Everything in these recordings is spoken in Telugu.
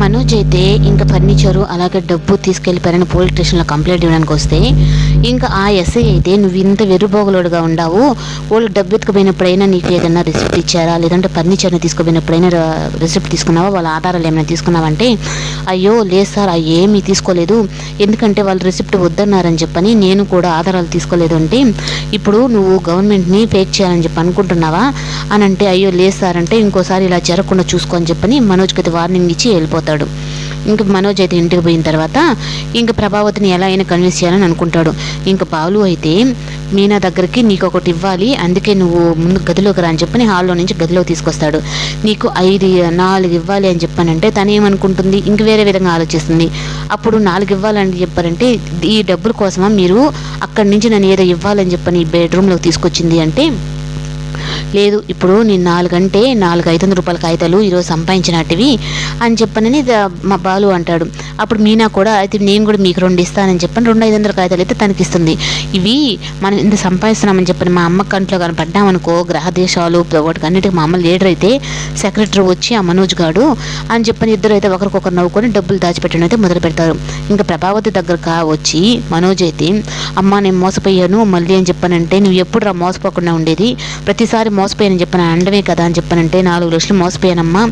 మనోజ్ అయితే ఇంకా ఫర్నిచరు అలాగే డబ్బు తీసుకెళ్ళిపోయారని పోలీస్ స్టేషన్లో కంప్లైంట్ ఇవ్వడానికి వస్తే ఇంకా ఆ ఎస్ఐ అయితే నువ్వు ఇంత వెరుబోగలోడుగా ఉండావు వాళ్ళు డబ్బు ఎత్తుకుపోయినప్పుడైనా నీకు ఏదైనా రిసిప్ట్ ఇచ్చారా లేదంటే ఫర్నిచర్ని తీసుకుపోయినప్పుడైనా రిసిప్ట్ తీసుకున్నావా వాళ్ళ ఆధారాలు ఏమైనా తీసుకున్నావంటే అయ్యో లేదు సార్ అవి ఏమీ తీసుకోలేదు ఎందుకంటే వాళ్ళు రిసిప్ట్ వద్దన్నారని చెప్పని నేను కూడా ఆధారాలు తీసుకోలేదు అంటే ఇప్పుడు నువ్వు గవర్నమెంట్ని ఫేక్ చేయాలని చెప్పి అనుకుంటున్నావా అని అంటే అయ్యో లేదు సార్ అంటే ఇంకోసారి ఇలా జరగకుండా చూసుకో అని చెప్పని మనోజ్కి అయితే వార్నింగ్ ఇచ్చి వెళ్ళిపోతాడు ఇంక మనోజ్ అయితే ఇంటికి పోయిన తర్వాత ఇంక ప్రభావతిని ఎలా అయినా కన్విన్స్ చేయాలని అనుకుంటాడు. ఇంక బాలు అయితే మీనా దగ్గరికి నీకు ఒకటి ఇవ్వాలి అందుకే నువ్వు ముందు గదిలోకి రా అని చెప్పని హాల్లో నుంచి గదిలోకి తీసుకొస్తాడు. నీకు ఐదు నాలుగు ఇవ్వాలి అని చెప్పానంటే తను ఏమనుకుంటుంది? ఇంక వేరే విధంగా ఆలోచిస్తుంది. అప్పుడు నాలుగు ఇవ్వాలని చెప్పారంటే ఈ డబ్బుల కోసమా మీరు అక్కడి నుంచి నన్ను ఏదో ఇవ్వాలని చెప్పని బెడ్రూమ్లోకి తీసుకొచ్చింది అంటే లేదు ఇప్పుడు నేను నాలుగంటే నాలుగు ఐదు వందల రూపాయల కాగితాలు ఈరోజు సంపాదించినట్టువి అని చెప్పనని మా బాలు అంటాడు. అప్పుడు మీనా కూడా అయితే నేను కూడా మీకు రెండు ఇస్తానని చెప్పని రెండు ఐదు వందల కాగితాలు అయితే తనకి ఇస్తుంది ఇవి మనం ఇంత సంపాదిస్తున్నామని చెప్పని మా అమ్మ కంట్లో కానీ గ్రహ దేశాలు వాటికి అన్నిటికీ మా అమ్మ లీడర్ అయితే సెక్రటరీ వచ్చి ఆ మనోజ్ గాడు అని చెప్పని ఇద్దరు అయితే ఒకరికొకరు నవ్వుకొని డబ్బులు దాచిపెట్టడం అయితే మొదలు పెడతారు. ఇంకా ప్రభావతి దగ్గర కా వచ్చి మనోజ్ అయితే అమ్మ నేను మోసపోయాను మళ్ళీ అని చెప్పానంటే నువ్వు ఎప్పుడు రా మోసపోకుండా ఉండేది. ప్రతిసారి మోసపోయానని చెప్పాను అండమే కదా అని చెప్పానంటే నాలుగు లక్షలు మోసపోయానమ్మా.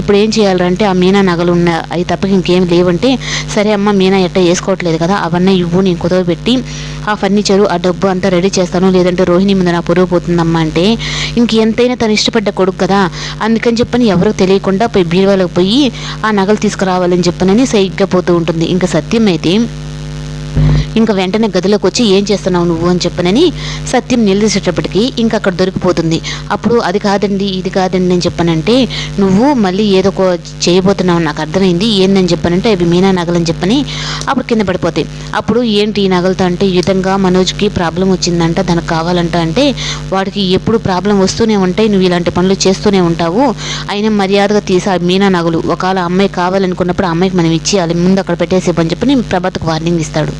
ఇప్పుడు ఏం చేయాలంటే ఆ మీనా నగలు ఉన్న అవి తప్ప ఇంకేం లేవంటే సరే అమ్మ మీనా ఎట్ట వేసుకోవట్లేదు కదా అవన్నీ ఇవ్వు నేను కుదవ పెట్టి ఆ ఫర్నిచరు ఆ డబ్బు అంతా రెడీ చేస్తాను. లేదంటే రోహిణి ముందు నా పొరుగు పోతుందమ్మా అంటే ఇంక ఎంతైనా తను ఇష్టపడ్డ కొడుకు కదా. అందుకని చెప్పని ఎవరో తెలియకుండా పోయి బీరువాలోకి పోయి ఆ నగలు తీసుకురావాలని చెప్పనని సైగ్గా పోతూ ఉంటుంది. ఇంకా సత్యం అయితే ఇంకా వెంటనే గదిలోకి వచ్చి ఏం చేస్తున్నావు నువ్వు అని చెప్పనని సత్యం నిలదీసేటప్పటికి ఇంకా అక్కడ దొరికిపోతుంది. అప్పుడు అది కాదండి ఇది కాదండి నేను చెప్పానంటే నువ్వు మళ్ళీ ఏదో ఒక చేయబోతున్నావు నాకు అర్థమైంది ఏందని చెప్పానంటే అవి మీనా నగలని చెప్పని అప్పుడు కింద పడిపోతాయి. అప్పుడు ఏంటి ఈ నగలతో అంటే ఈ విధంగా మనోజ్కి ప్రాబ్లం వచ్చిందంట దానికి కావాలంట అంటే వాడికి ఎప్పుడు ప్రాబ్లం వస్తూనే ఉంటాయి నువ్వు ఇలాంటి పనులు చేస్తూనే ఉంటావు. అయినా మర్యాదగా తీసి ఆ మీనా నగలు ఒకవేళ అమ్మాయి కావాలనుకున్నప్పుడు ఆ అమ్మాయికి మనం ఇచ్చేయాలి ముందు అక్కడ పెట్టేసేపని చెప్పని ప్రభాత్కు వార్నింగ్ ఇస్తాడు.